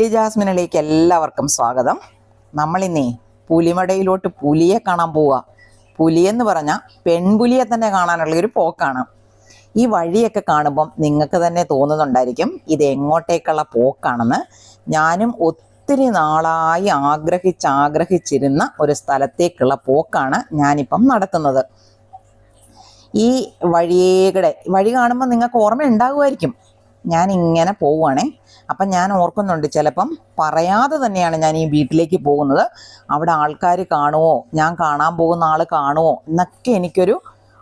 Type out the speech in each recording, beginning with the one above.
പുലി ജാസ്മിനിലേക്ക് എല്ലാവർക്കും സ്വാഗതം. നമ്മൾ നമ്മളിന്നേ പുലിമടയിലോട്ട് പുലിയെ കാണാൻ പോവുക പുലിയെന്ന് പറഞ്ഞാൽ പെൺപുലിയെ തന്നെ കാണാനുള്ള ഒരു പോക്കാണ്. ഈ വഴിയൊക്കെ കാണുമ്പം നിങ്ങൾക്ക് തന്നെ തോന്നുന്നുണ്ടായിരിക്കും ഇത് എങ്ങോട്ടേക്കുള്ള പോക്കാണെന്ന്. ഞാനും ഒത്തിരി നാളായി ആഗ്രഹിച്ച് ആഗ്രഹിച്ചിരുന്ന ഒരു സ്ഥലത്തേക്കുള്ള പോക്കാണ് ഞാനിപ്പം നടത്തുന്നത്. ഈ വഴിയേകടെ വഴി കാണുമ്പോൾ നിങ്ങൾക്ക് ഓർമ്മ ഉണ്ടാകുമായിരിക്കും ഞാൻ ഇങ്ങനെ പോവുകയാണേ. അപ്പം ഞാൻ ഓർക്കുന്നുണ്ട് ചിലപ്പം പറയാതെ തന്നെയാണ് ഞാൻ ഈ വീട്ടിലേക്ക് പോകുന്നത്. അവിടെ ആൾക്കാർ കാണുമോ ഞാൻ കാണാൻ പോകുന്ന ആൾ കാണുമോ എന്നൊക്കെ എനിക്കൊരു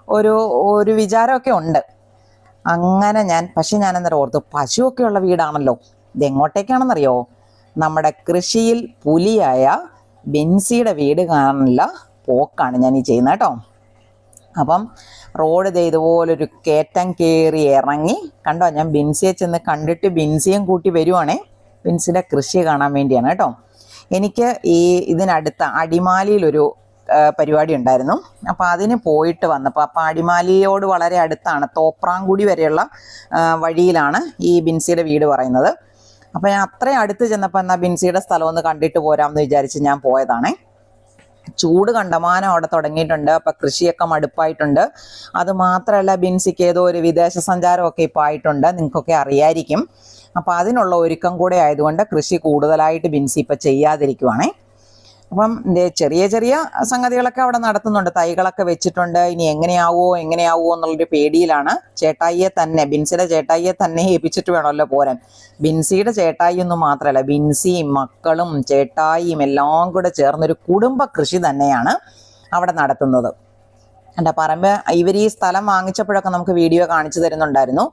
ഒരു ഒരു വിചാരമൊക്കെ ഉണ്ട്. അങ്ങനെ ഞാൻ പക്ഷെ ഞാൻ അന്നേരം ഓർത്തു പശുവൊക്കെ ഉള്ള വീടാണല്ലോ. ഇതെങ്ങോട്ടേക്കാണെന്നറിയോ നമ്മുടെ കൃഷിയിൽ പുലിയായ ബെൻസിയുടെ വീട് കാണാനുള്ള പോക്കാണ് ഞാൻ ഈ ചെയ്യുന്നത് കേട്ടോ. അപ്പം റോഡ് ദേ ഇതുപോലൊരു കയറ്റം കയറി ഇറങ്ങി. കണ്ടോ ഞാൻ ബിൻസിയെ ചെന്ന് കണ്ടിട്ട് ബിൻസിയും കൂട്ടി വരുവാണേ. ബിൻസിന്റെ കൃഷി കാണാൻ വേണ്ടിയാണ് കേട്ടോ. എനിക്ക് ഈ ഇതിനടുത്ത അടിമാലിയിലൊരു പരിപാടി ഉണ്ടായിരുന്നു. അപ്പോൾ അതിന് പോയിട്ട് വന്നപ്പോൾ അപ്പോൾ അടിമാലിയോട് വളരെ അടുത്താണ് തോപ്രാങ്കുടി വരെയുള്ള വഴിയിലാണ് ഈ ബിൻസിയുടെ വീട് പറയുന്നത്. അപ്പോൾ ഞാൻ അത്രയും അടുത്ത് ചെന്നപ്പോൾ എന്നാൽ ബിൻസിയുടെ സ്ഥലം ഒന്ന് കണ്ടിട്ട് പോരാമെന്ന് വിചാരിച്ച് ഞാൻ പോയതാണേ. ചൂട് കണ്ടമാനം അവിടെ തുടങ്ങിയിട്ടുണ്ട്. അപ്പം കൃഷിയൊക്കെ മടുപ്പായിട്ടുണ്ട്. അത് മാത്രമല്ല ബിൻസിക്ക് ഏതോ ഒരു വിദേശ സഞ്ചാരമൊക്കെ ഇപ്പോൾ ആയിട്ടുണ്ട്. നിങ്ങൾക്കൊക്കെ അറിയായിരിക്കും. അപ്പൊ അതിനുള്ള ഒരുക്കം കൂടെ ആയതുകൊണ്ട് കൃഷി കൂടുതലായിട്ട് ബിൻസി ഇപ്പൊ ചെയ്യാതിരിക്കുവാണേ. അപ്പം ചെറിയ ചെറിയ സംഗതികളൊക്കെ അവിടെ നടത്തുന്നുണ്ട്. തൈകളൊക്കെ വെച്ചിട്ടുണ്ട്. ഇനി എങ്ങനെയാവോ എങ്ങനെയാവോ എന്നുള്ളൊരു പേടിയിലാണ് ചേട്ടായിയെ തന്നെ ബിൻസിയുടെ ചേട്ടായിയെ തന്നെ ഏൽപ്പിച്ചിട്ട് വേണമല്ലോ പോരാൻ. ബിൻസിയുടെ ചേട്ടായി ഒന്നും മാത്രമല്ല ബിൻസിയും മക്കളും ചേട്ടായിയും എല്ലാം കൂടെ ചേർന്നൊരു കുടുംബ കൃഷി തന്നെയാണ് അവിടെ നടത്തുന്നത്. എന്റെ പറമ്പ് ഇവർ ഈ സ്ഥലം വാങ്ങിച്ചപ്പോഴൊക്കെ നമുക്ക് വീഡിയോ കാണിച്ചു തരുന്നുണ്ടായിരുന്നു.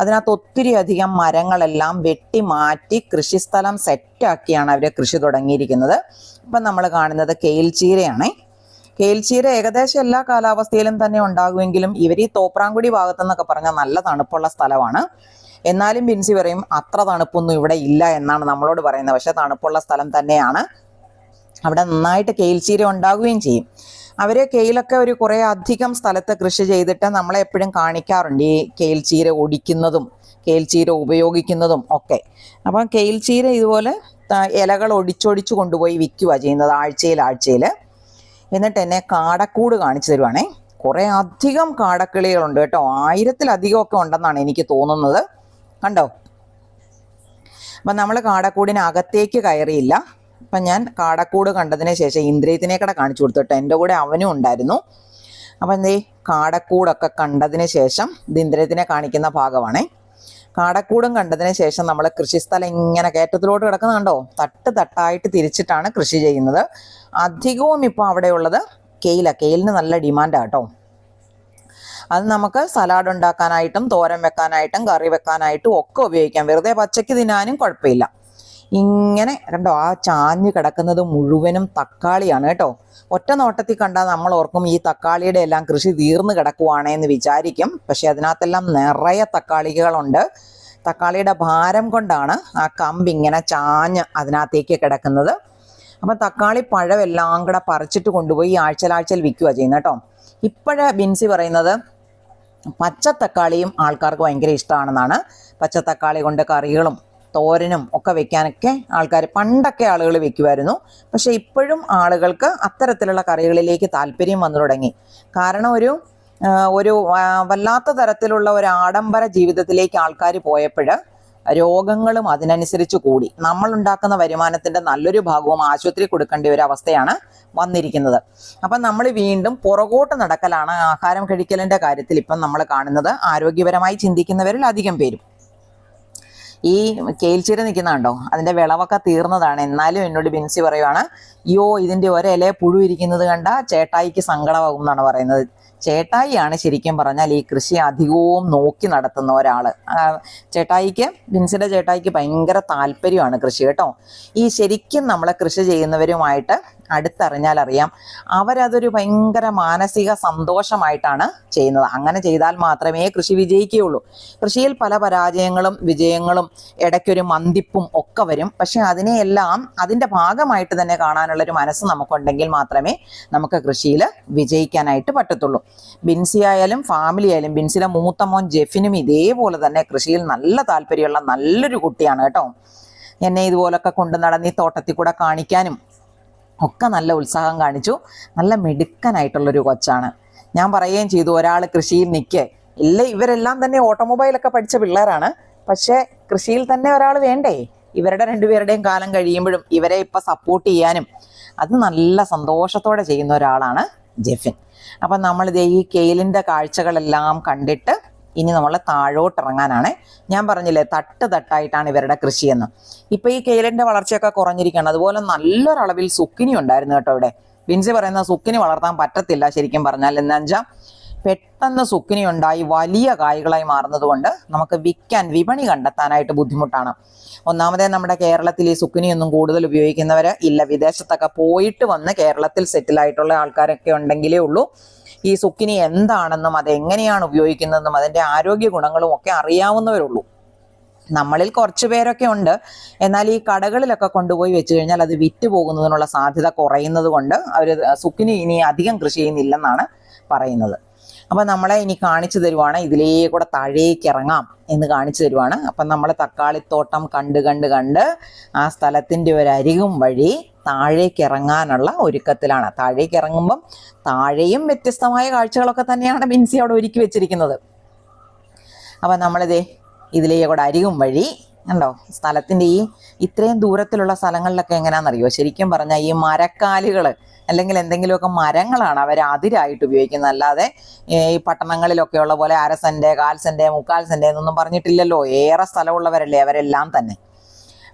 അതിനകത്ത് ഒത്തിരി അധികം മരങ്ങളെല്ലാം വെട്ടി മാറ്റി കൃഷിസ്ഥലം സെറ്റാക്കിയാണ് അവർ കൃഷി തുടങ്ങിയിരിക്കുന്നത്. ഇപ്പം നമ്മൾ കാണുന്നത് കേൽച്ചീരയാണേ കേൽച്ചീര ഏകദേശം എല്ലാ കാലാവസ്ഥയിലും തന്നെ ഉണ്ടാകുമെങ്കിലും ഇവർ ഈ തോപ്രാങ്കുടി ഭാഗത്തെന്നൊക്കെ പറഞ്ഞാൽ നല്ല തണുപ്പുള്ള സ്ഥലമാണ്. എന്നാലും ബിൻസി പറയും അത്ര തണുപ്പൊന്നും ഇവിടെ ഇല്ല എന്നാണ് നമ്മളോട് പറയുന്നത്. പക്ഷെ തണുപ്പുള്ള സ്ഥലം തന്നെയാണ്. അവിടെ നന്നായിട്ട് കെയിൽച്ചീര ഉണ്ടാകുകയും ചെയ്യും. അവർ കെയിലൊക്കെ ഒരു കുറേ അധികം സ്ഥലത്ത് കൃഷി ചെയ്തിട്ട് നമ്മളെ എപ്പോഴും കാണിക്കാറുണ്ട് ഈ കെയിൽച്ചീര ഒടിക്കുന്നതും കെയിൽച്ചീര ഉപയോഗിക്കുന്നതും ഒക്കെ. അപ്പം കെയിൽച്ചീര ഇതുപോലെ ത- ഇലകൾ ഒടിച്ചൊടിച്ച് കൊണ്ടുപോയി വിൽക്കുക ചെയ്യുന്നത് ആഴ്ചയിൽ ആഴ്ചയിൽ. എന്നിട്ട് എന്നെ കാടക്കൂട് കാണിച്ചു തരുവാണേ. കുറേ അധികം കാടക്കിളികളുണ്ട് കേട്ടോ. ആയിരത്തിലധികമൊക്കെ ഉണ്ടെന്നാണ് എനിക്ക് തോന്നുന്നത്. കണ്ടോ? അപ്പം നമ്മൾ കാടക്കൂടിനകത്തേക്ക് കയറിയില്ല. അപ്പം ഞാൻ കാടക്കൂട് കണ്ടതിന് ശേഷം ഇന്ദ്രിയത്തിനെ കൂടെ കാണിച്ചു കൊടുത്തു കേട്ടോ. എന്റെ കൂടെ അവനും ഉണ്ടായിരുന്നു. അപ്പം എന്തേ? കാടക്കൂടൊക്കെ കണ്ടതിന് ശേഷം ഇത് ഇന്ദ്രിയത്തിനെ കാണിക്കുന്ന ഭാഗമാണേ. കാടക്കൂടും കണ്ടതിന് ശേഷം നമ്മൾ കൃഷിസ്ഥലം ഇങ്ങനെ കയറ്റത്തിലോട്ട് കിടക്കുന്ന കണ്ടോ? തട്ട് തട്ടായിട്ട് തിരിച്ചിട്ടാണ് കൃഷി ചെയ്യുന്നത്. അധികവും ഇപ്പോൾ അവിടെയുള്ളത് കെയില. കെയിലിന് നല്ല ഡിമാൻഡാണ് കേട്ടോ. അത് നമുക്ക് സലാഡ് ഉണ്ടാക്കാനായിട്ടും തോരൻ വെക്കാനായിട്ടും കറി വെക്കാനായിട്ടും ഒക്കെ ഉപയോഗിക്കാം. വെറുതെ പച്ചയ്ക്ക് തിന്നാനും കുഴപ്പമില്ല. ഇങ്ങനെ കണ്ടോ ആ ചാഞ്ഞ് കിടക്കുന്നത് മുഴുവനും തക്കാളിയാണ് കേട്ടോ. ഒറ്റ നോട്ടത്തിൽ കണ്ടാൽ നമ്മൾ ഓർക്കും ഈ തക്കാളിയുടെ എല്ലാം കൃഷി തീർന്നു കിടക്കുവാണേ എന്ന് വിചാരിക്കും. പക്ഷെ അതിനകത്തെല്ലാം നിറയെ തക്കാളികളുണ്ട്. തക്കാളിയുടെ ഭാരം കൊണ്ടാണ് ആ കമ്പ് ഇങ്ങനെ ചാഞ്ഞ് അതിനകത്തേക്ക് കിടക്കുന്നത്. അപ്പം തക്കാളി പഴം എല്ലാം കൂടെ പറിച്ചിട്ട് കൊണ്ടുപോയി ആഴ്ചലാഴ്ചയിൽ വിൽക്കുക ചെയ്യുന്നത് കേട്ടോ. ഇപ്പോഴേ ബിൻസി പറയുന്നത് പച്ച തക്കാളിയും ആൾക്കാർക്ക് ഭയങ്കര ഇഷ്ടമാണെന്നാണ്. പച്ച തക്കാളി കൊണ്ട് കറികളും തോരനും ഒക്കെ വെക്കാനൊക്കെ ആൾക്കാർ പണ്ടൊക്കെ ആളുകൾ വെക്കുമായിരുന്നു പക്ഷെ ഇപ്പോഴും ആളുകൾക്ക് അത്തരത്തിലുള്ള കറികളിലേക്ക് താല്പര്യം വന്നു തുടങ്ങി. കാരണം ഒരു ഒരു വല്ലാത്ത തരത്തിലുള്ള ഒരു ആഡംബര ജീവിതത്തിലേക്ക് ആൾക്കാർ പോയപ്പോൾ രോഗങ്ങളും അതിനനുസരിച്ച് കൂടി. നമ്മൾ ഉണ്ടാക്കുന്ന വരുമാനത്തിന്റെ നല്ലൊരു ഭാഗവും ആശുപത്രി കൊടുക്കേണ്ട ഒരു അവസ്ഥയാണ് വന്നിരിക്കുന്നത്. അപ്പം നമ്മൾ വീണ്ടും പുറകോട്ട് നടക്കലാണ് ആഹാരം കഴിക്കലിന്റെ കാര്യത്തിൽ ഇപ്പം നമ്മൾ കാണുന്നത്. ആരോഗ്യപരമായി ചിന്തിക്കുന്നവരിൽ അധികം പേരും. ഈ കേൽച്ചീര നിൽക്കുന്നുണ്ടോ? അതിന്റെ വിളവൊക്കെ തീർന്നതാണ്. എന്നാലും എന്നോട് ബിൻസി പറയുവാണ് യോ ഇതിന്റെ ഒരില പുഴു ഇരിക്കുന്നത് കണ്ട ചേട്ടായിക്ക് സങ്കടമാകും എന്നാണ് പറയുന്നത്. ചേട്ടായിയാണ് ശരിക്കും പറഞ്ഞാൽ ഈ കൃഷി അധികവും നോക്കി നടത്തുന്ന ഒരാൾ ചേട്ടായിക്ക് ബിൻസിന്റെ ചേട്ടായിക്ക് ഭയങ്കര താല്പര്യമാണ് കൃഷി കേട്ടോ. ഈ ശരിക്കും നമ്മളെ കൃഷി ചെയ്യുന്നവരുമായിട്ട് അടുത്തറിഞ്ഞാൽ അറിയാം അവരതൊരു ഭയങ്കര മാനസിക സന്തോഷമായിട്ടാണ് ചെയ്യുന്നത്. അങ്ങനെ ചെയ്താൽ മാത്രമേ കൃഷി വിജയിക്കുകയുള്ളൂ. കൃഷിയിൽ പല പരാജയങ്ങളും വിജയങ്ങളും ഇടയ്ക്കൊരു മന്തിപ്പും ഒക്കെ വരും. പക്ഷെ അതിനെയെല്ലാം അതിന്റെ ഭാഗമായിട്ട് തന്നെ കാണാനുള്ളൊരു മനസ്സ് നമുക്കുണ്ടെങ്കിൽ മാത്രമേ നമുക്ക് കൃഷിയിൽ വിജയിക്കാനായിട്ട് പറ്റത്തുള്ളൂ. ബിൻസി ആയാലും ഫാമിലി ആയാലും ബിൻസിയുടെ മൂത്ത മോൻ ജെഫിനും ഇതേപോലെ തന്നെ കൃഷിയിൽ നല്ല താല്പര്യമുള്ള നല്ലൊരു കുട്ടിയാണ് കേട്ടോ. എന്നെ ഇതുപോലൊക്കെ കൊണ്ടു നടന്ന് തോട്ടത്തിൽ കൂടെ കാണിക്കാനും ഒക്കെ നല്ല ഉത്സാഹം കാണിച്ചു. നല്ല മിടുക്കനായിട്ടുള്ളൊരു കൊച്ചാണ്. ഞാൻ പറയുകയും ചെയ്തു ഒരാൾ കൃഷിയിൽ നിൽക്കെ ഇല്ല ഇവരെല്ലാം തന്നെ ഓട്ടോമൊബൈലൊക്കെ പഠിച്ച പിള്ളേരാണ്. പക്ഷേ കൃഷിയിൽ തന്നെ ഒരാൾ വേണ്ടേ? ഇവരുടെ രണ്ടുപേരുടെയും കാലം കഴിയുമ്പോഴും ഇവരെ ഇപ്പം സപ്പോർട്ട് ചെയ്യാനും അത് നല്ല സന്തോഷത്തോടെ ചെയ്യുന്ന ഒരാളാണ് ജെഫിൻ. അപ്പം നമ്മളിത് ഈ കെയിലിന്റെ കാഴ്ചകളെല്ലാം കണ്ടിട്ട് ഇനി നമ്മൾ താഴോട്ട് ഇറങ്ങാനാണ് ഞാൻ പറഞ്ഞില്ലേ തട്ട് തട്ടായിട്ടാണ് ഇവരുടെ കൃഷിയെന്ന്. ഇപ്പൊ ഈ കെയിലിന്റെ വളർച്ചയൊക്കെ കുറഞ്ഞിരിക്കുകയാണ്. അതുപോലെ നല്ലൊരളവിൽ സുക്കിനി ഉണ്ടായിരുന്നു കേട്ടോ ഇവിടെ. ബിൻസി പറയുന്ന സുക്കിനി വളർത്താൻ പറ്റത്തില്ല ശരിക്കും പറഞ്ഞാൽ എന്താ വെച്ചാൽ പെട്ടെന്ന് സുക്കിനി ഉണ്ടായി വലിയ കായ്കളായി മാറുന്നത് കൊണ്ട് നമുക്ക് വിൽക്കാൻ വിപണി കണ്ടെത്താനായിട്ട് ബുദ്ധിമുട്ടാണ്. ഒന്നാമതേ നമ്മുടെ കേരളത്തിൽ ഈ സുക്കിനി ഒന്നും കൂടുതൽ ഉപയോഗിക്കുന്നവർ ഇല്ല. വിദേശത്തൊക്കെ പോയിട്ട് വന്ന് കേരളത്തിൽ സെറ്റിൽ ആയിട്ടുള്ള ആൾക്കാരൊക്കെ ഉണ്ടെങ്കിലേ ഉള്ളൂ. ഈ സുക്കിനി എന്താണെന്നും അതെങ്ങനെയാണ് ഉപയോഗിക്കുന്നതെന്നും അതിന്റെ ആരോഗ്യ ഗുണങ്ങളും ഒക്കെ അറിയാവുന്നവരുള്ളൂ. നമ്മളിൽ കുറച്ച് പേരൊക്കെ ഉണ്ട്. എന്നാൽ ഈ കടകളിലൊക്കെ കൊണ്ടുപോയി വെച്ച് കഴിഞ്ഞാൽ അത് വിറ്റ് പോകുന്നതിനുള്ള സാധ്യത കുറയുന്നത് കൊണ്ട് അവർ സുക്കിനി ഇനി അധികം കൃഷി ചെയ്യുന്നില്ലെന്നാണ് പറയുന്നത്. അപ്പം നമ്മളെ ഇനി കാണിച്ചു തരുവാണ്. ഇതിലേ കൂടെ താഴേക്ക് ഇറങ്ങാം എന്ന് കാണിച്ചു തരുവാണ്. അപ്പം നമ്മളെ തക്കാളിത്തോട്ടം കണ്ട് കണ്ട് കണ്ട് ആ സ്ഥലത്തിന്റെ ഒരു അരികും വഴി താഴേക്ക് ഇറങ്ങാനുള്ള ഒരുക്കത്തിലാണ്. താഴേക്ക് ഇറങ്ങുമ്പം താഴെയും വ്യത്യസ്തമായ കാഴ്ചകളൊക്കെ തന്നെയാണ് മിൻസി അവിടെ ഒരുക്കി വെച്ചിരിക്കുന്നത്. അപ്പം നമ്മളിതേ ഇതിലേ കൂടെ അരികും വഴി കണ്ടോ? സ്ഥലത്തിന്റെ ഈ ഇത്രയും ദൂരത്തിലുള്ള സ്ഥലങ്ങളിലൊക്കെ എങ്ങനെയാണെന്നറിയോ ശരിക്കും പറഞ്ഞാൽ ഈ മരക്കാലുകൾ അല്ലെങ്കിൽ എന്തെങ്കിലുമൊക്കെ മരങ്ങളാണ് അവർ അതിരായിട്ട് ഉപയോഗിക്കുന്നത്. അല്ലാതെ ഈ പട്ടണങ്ങളിലൊക്കെ ഉള്ള പോലെ അര സെന്റ് കാൽ മുക്കാൽ സെന്റ് എന്നൊന്നും പറഞ്ഞിട്ടില്ലല്ലോ. ഏറെ സ്ഥലമുള്ളവരല്ലേ അവരെല്ലാം തന്നെ.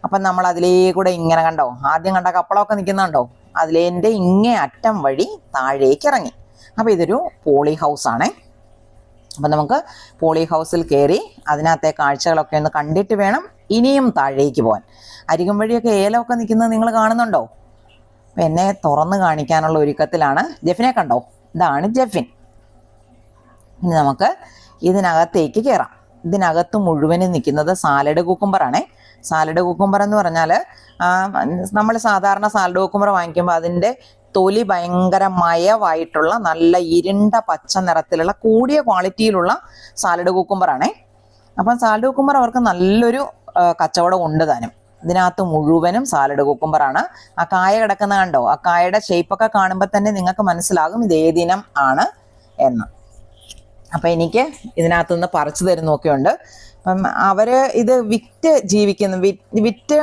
അപ്പം നമ്മൾ അതിലേ കൂടെ ഇങ്ങനെ കണ്ടോ? ആദ്യം കണ്ട കപ്പളമൊക്കെ നിൽക്കുന്നുണ്ടോ? അതിലേന്റെ ഇങ്ങേ അറ്റം വഴി താഴേക്ക് ഇറങ്ങി അപ്പോൾ ഇതൊരു പോളി ഹൗസ് ആണേ. അപ്പം നമുക്ക് പോളി ഹൗസിൽ കയറി അതിനകത്തെ കാഴ്ചകളൊക്കെ ഒന്ന് കണ്ടിട്ട് വേണം. ഇനിയും താഴേക്ക് പോകാൻ അരികും വഴിയൊക്കെ ഏലമൊക്കെ നിൽക്കുന്നത് നിങ്ങൾ കാണുന്നുണ്ടോ? എന്നെ തുറന്ന് കാണിക്കാനുള്ള ഒരുക്കത്തിലാണ് ജെഫിനെ കണ്ടോ? ഇതാണ് ജെഫിൻ. ഇനി നമുക്ക് ഇതിനകത്തേക്ക് കയറാം ഇതിനകത്ത് മുഴുവനും നിൽക്കുന്നത് സാലഡ് കുക്കുംബറാണേ സാലഡ് കുക്കുംബർ എന്ന് പറഞ്ഞാൽ നമ്മൾ സാധാരണ സാലഡ് കുക്കുംബർ വാങ്ങിക്കുമ്പോൾ അതിന്റെ തൊലി ഭയങ്കര മയവായിട്ടുള്ള നല്ല ഇരുണ്ട പച്ച നിറത്തിലുള്ള കൂടിയ ക്വാളിറ്റിയിലുള്ള സാലഡ് കുക്കുംബറാണേ അപ്പം സാലഡ് കുക്കുംബർ അവർക്ക് നല്ലൊരു കച്ചവടം ഉണ്ട് താനും. ഇതിനകത്ത് മുഴുവനും സാലഡ് കുക്കുംബറാണ് ആ കായ കിടക്കുന്ന കണ്ടോ? ആ കായയുടെ ഷേപ്പൊക്കെ കാണുമ്പോൾ തന്നെ നിങ്ങൾക്ക് മനസ്സിലാകും ഇത് ഏതിനം ആണ് എന്ന്. അപ്പം എനിക്ക് ഇതിനകത്തുനിന്ന് പറിച്ചു തരുന്നൊക്കെ ഉണ്ട്. അപ്പം അവർ ഇത് വിറ്റ് ജീവിക്കുന്ന വിറ്റ്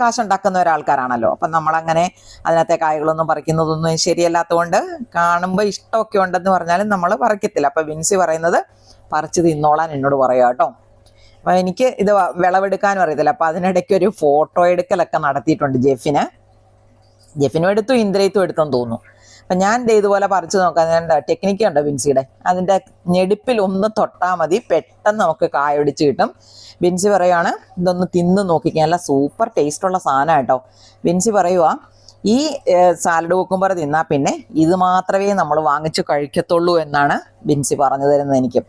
കാശുണ്ടാക്കുന്ന ഒരാൾക്കാരാണല്ലോ. അപ്പം നമ്മളങ്ങനെ അതിനകത്തെ കായകളൊന്നും പറിക്കുന്നതൊന്നും ശരിയല്ലാത്തതുകൊണ്ട് കാണുമ്പോൾ ഇഷ്ടമൊക്കെ ഉണ്ടെന്ന് പറഞ്ഞാലും നമ്മൾ പറിക്കത്തില്ല. അപ്പം വിൻസി പറയുന്നത് പറിച്ച് തിന്നോളാൻ എന്നോട് പറയാം കേട്ടോ. അപ്പം എനിക്ക് ഇത് വിളവെടുക്കാനും അറിയത്തില്ല. അപ്പം അതിനിടയ്ക്ക് ഒരു ഫോട്ടോ എടുക്കലൊക്കെ നടത്തിയിട്ടുണ്ട് ജെഫിന്. ജെഫിനും എടുത്തു ഇന്ദ്രയത്തും എടുത്തെന്ന് തോന്നുന്നു. അപ്പം ഞാൻ ഇതുപോലെ പറിച്ചു നോക്കാം. ഞാൻ ടെക്നിക്ക് ഉണ്ടോ ബിൻസിയുടെ? അതിന്റെ ഞെടുപ്പിൽ ഒന്ന് തൊട്ടാൽ മതി. പെട്ടെന്ന് നമുക്ക് കായ ഒടിച്ച് കിട്ടും. ബിൻസി പറയുവാണ് ഇതൊന്ന് തിന്ന് നോക്കിക്കാൻ നല്ല സൂപ്പർ ടേസ്റ്റുള്ള സാധനം കേട്ടോ ബിൻസി പറയുക ഈ സാലഡ് കുക്കുംബർ തിന്നാൽ പിന്നെ ഇത് മാത്രമേ നമ്മൾ വാങ്ങിച്ചു കഴിക്കത്തുള്ളൂ എന്നാണ് ബിൻസി പറഞ്ഞു തരുന്നത് എനിക്ക്.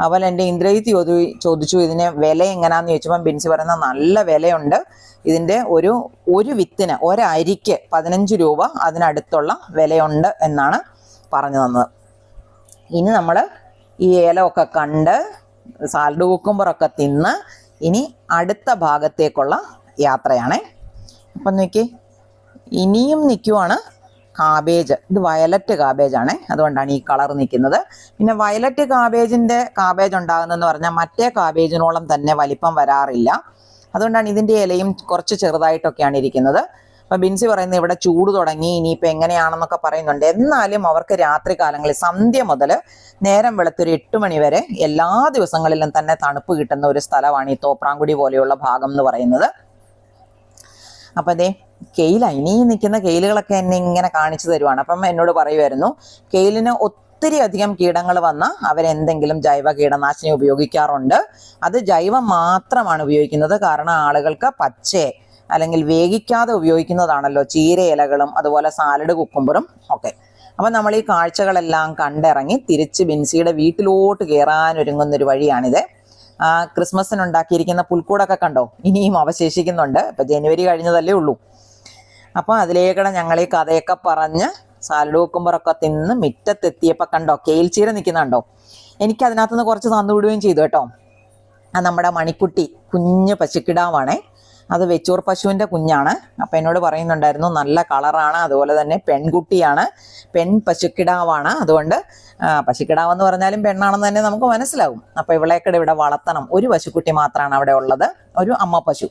അതുപോലെ എന്റെ ഇന്ദ്രജിത്ത് ചോദി ചോദിച്ചു ഇതിന് വില എങ്ങനെയാന്ന് ചോദിച്ചപ്പോൾ ബിൻസി പറയുന്ന നല്ല വിലയുണ്ട്. ഇതിന്റെ ഒരു ഒരു വിത്തിന് ഒരരിക്ക് പതിനഞ്ച് രൂപ അതിനടുത്തുള്ള വിലയുണ്ട് എന്നാണ് പറഞ്ഞു തന്നത്. ഇനി നമ്മൾ ഈ ഏലമൊക്കെ കണ്ട് സാലഡ് കുക്കുമ്പറൊക്കെ തിന്ന് ഇനി അടുത്ത ഭാഗത്തേക്കുള്ള യാത്രയാണേ. അപ്പം നോക്കി ഇനിയും നിൽക്കുവാണ് കാബേജ് ഇത് വയലറ്റ് കാബേജ് ആണ്. അതുകൊണ്ടാണ് ഈ കളർ നിൽക്കുന്നത് പിന്നെ വയലറ്റ് കാബേജിന്റെ കാബേജ് ഉണ്ടാകുന്നതെന്ന് പറഞ്ഞാൽ മറ്റേ കാബേജിനോളം തന്നെ വലിപ്പം വരാറില്ല. അതുകൊണ്ടാണ് ഇതിന്റെ ഇലയും കുറച്ച് ചെറുതായിട്ടൊക്കെയാണ് ഇരിക്കുന്നത്. അപ്പം ബിൻസി പറയുന്നത് ഇവിടെ ചൂട് തുടങ്ങി ഇനിയിപ്പോൾ എങ്ങനെയാണെന്നൊക്കെ പറയുന്നുണ്ട്. എന്നാലും അവർക്ക് രാത്രി കാലങ്ങളിൽ സന്ധ്യ മുതൽ നേരം വെളുത്തൊരു എട്ട് മണി വരെ എല്ലാ ദിവസങ്ങളിലും തന്നെ തണുപ്പ് കിട്ടുന്ന ഒരു സ്ഥലമാണ് ഈ തോപ്രാങ്കുടി പോലെയുള്ള ഭാഗം എന്ന് പറയുന്നത്. അപ്പം അതെ കെയില. ഇനി നിൽക്കുന്ന കെയിലുകളൊക്കെ എന്നെ ഇങ്ങനെ കാണിച്ചു തരുവാണ്. അപ്പം എന്നോട് പറയുമായിരുന്നു കെയിലിന് ഒത്തിരി അധികം കീടങ്ങൾ വന്ന അവരെന്തെങ്കിലും ജൈവ കീടനാശിനി ഉപയോഗിക്കാറുണ്ട്. അത് ജൈവം മാത്രമാണ് ഉപയോഗിക്കുന്നത്. കാരണം ആളുകൾക്ക് പച്ചയെ അല്ലെങ്കിൽ വേവിക്കാതെ ഉപയോഗിക്കുന്നതാണല്ലോ. ചീര ഇലകളും അതുപോലെ സാലഡ് കുക്കുമ്പറും ഒക്കെ. അപ്പം നമ്മൾ ഈ കാഴ്ചകളെല്ലാം കണ്ടിറങ്ങി തിരിച്ച് ബിൻസിയുടെ വീട്ടിലോട്ട് കയറാനൊരുങ്ങുന്നൊരു വഴിയാണിത്. ക്രിസ്മസിനുണ്ടാക്കിയിരിക്കുന്ന ക്രിസ്മസിന് പുൽക്കൂടൊക്കെ കണ്ടോ? ഇനിയും അവശേഷിക്കുന്നുണ്ട്. ഇപ്പം ജനുവരി കഴിഞ്ഞതല്ലേ ഉള്ളൂ. അപ്പോൾ അതിലേക്കൂടെ ഞങ്ങൾ ഈ കഥയൊക്കെ പറഞ്ഞ് സാലഡ് കുക്കുമ്പറൊക്കെ തിന്ന് മുറ്റത്തെത്തിയപ്പോൾ കണ്ടോ കേൽച്ചീര നിൽക്കുന്നുണ്ടോ എനിക്ക് അതിനകത്തുനിന്ന് കുറച്ച് തന്നു വിടുകയും ചെയ്തു കേട്ടോ. നമ്മുടെ മണിക്കുട്ടി കുഞ്ഞ് പശുക്കിടാവാണേ. അത് വെച്ചൂർ പശുവിന്റെ കുഞ്ഞാണ്. അപ്പം എന്നോട് പറയുന്നുണ്ടായിരുന്നു നല്ല കളറാണ് അതുപോലെ തന്നെ പെൺകുട്ടിയാണ് പെൺ പശുക്കിടാവാണ്. അതുകൊണ്ട് പശുക്കിടാവെന്ന് പറഞ്ഞാലും പെണ്ണാണെന്ന് തന്നെ നമുക്ക് മനസ്സിലാവും. അപ്പോൾ ഇവളെക്കിടെ ഇവിടെ വളർത്തണം. ഒരു പശുക്കുട്ടി മാത്രമാണ് അവിടെ ഉള്ളത്. ഒരു അമ്മ പശു.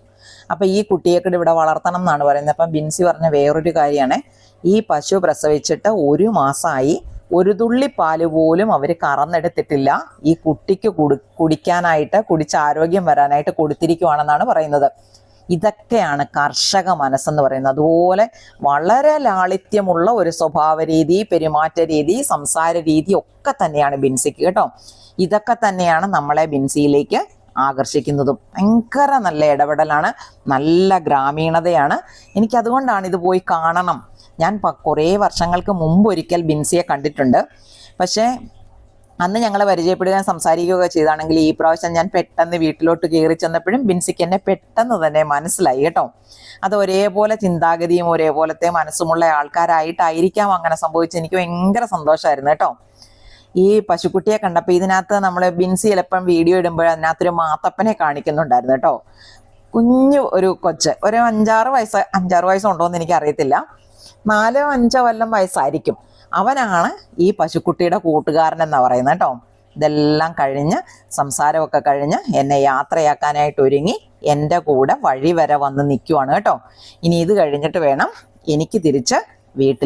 അപ്പം ഈ കുട്ടിയെക്കിടെ ഇവിടെ വളർത്തണം എന്നാണ് പറയുന്നത്. അപ്പം ബിൻസി പറഞ്ഞ വേറൊരു കാര്യമാണ്. ഈ പശു പ്രസവിച്ചിട്ട് ഒരു മാസമായി ഒരു തുള്ളി പാൽ പോലും അവർ കറന്നെടുത്തിട്ടില്ല. ഈ കുട്ടിക്ക് കുടി കുടിക്കാനായിട്ട് കുടിച്ച് ആരോഗ്യം വരാനായിട്ട് കൊടുത്തിരിക്കുവാണെന്നാണ് പറയുന്നത്. ഇതൊക്കെയാണ് കർഷക മനസ്സെന്ന് പറയുന്നത്. അതുപോലെ വളരെ ലാളിത്യമുള്ള ഒരു സ്വഭാവ രീതി പെരുമാറ്റ രീതി സംസാര രീതി ഒക്കെ തന്നെയാണ് ബിൻസിക്ക് കേട്ടോ. ഇതൊക്കെ തന്നെയാണ് നമ്മളെ ബിൻസിയിലേക്ക് ആകർഷിക്കുന്നതും. ഭയങ്കര നല്ല ഇടപെടലാണ് നല്ല ഗ്രാമീണതയാണ്. എനിക്കതുകൊണ്ടാണ് ഇത് പോയി കാണണം. ഞാൻ കുറേ വർഷങ്ങൾക്ക് മുമ്പ് ഒരിക്കൽ ബിൻസിയെ കണ്ടിട്ടുണ്ട്. പക്ഷേ അന്ന് ഞങ്ങളെ പരിചയപ്പെടുകയും സംസാരിക്കുകയൊക്കെ ചെയ്താണെങ്കിൽ ഈ പ്രാവശ്യം ഞാൻ പെട്ടെന്ന് വീട്ടിലോട്ട് കയറി ചെന്നപ്പോഴും ബിൻസിക്ക് എന്നെ പെട്ടെന്ന് തന്നെ മനസ്സിലായി കേട്ടോ. അത് ഒരേപോലെ ചിന്താഗതിയും ഒരേപോലത്തെ മനസ്സുമുള്ള ആൾക്കാരായിട്ടായിരിക്കാം അങ്ങനെ സംഭവിച്ചത്. എനിക്ക് ഭയങ്കര സന്തോഷമായിരുന്നു കേട്ടോ. ഈ പശുക്കുട്ടിയെ കണ്ടപ്പോൾ ഇതിനകത്ത് നമ്മൾ ബിൻസി ചിലപ്പം വീഡിയോ ഇടുമ്പോൾ അതിനകത്തൊരു മാത്തപ്പനെ കാണിക്കുന്നുണ്ടായിരുന്നു കേട്ടോ. കുഞ്ഞു ഒരു കൊച്ച്. ഒരു അഞ്ചാറ് വയസ്സ് അഞ്ചാറ് വയസ്സുണ്ടോ എന്ന് എനിക്ക് അറിയത്തില്ല നാലോ അഞ്ചോ വല്ലം വയസ്സായിരിക്കും. അവനാണ് ഈ പശുക്കുട്ടിയുടെ കൂട്ടുകാരൻ എന്ന് പറയുന്നത് കേട്ടോ. ഇതെല്ലാം കഴിഞ്ഞ് സംസാരമൊക്കെ കഴിഞ്ഞ് എന്നെ യാത്രയാക്കാനായിട്ട് ഒരുങ്ങി എന്റെ കൂടെ വഴി വരെ വന്ന് നിൽക്കുവാണ് കേട്ടോ. ഇനി ഇത് കഴിഞ്ഞിട്ട് വേണം എനിക്ക് തിരിച്ച് വീട്ടിൽ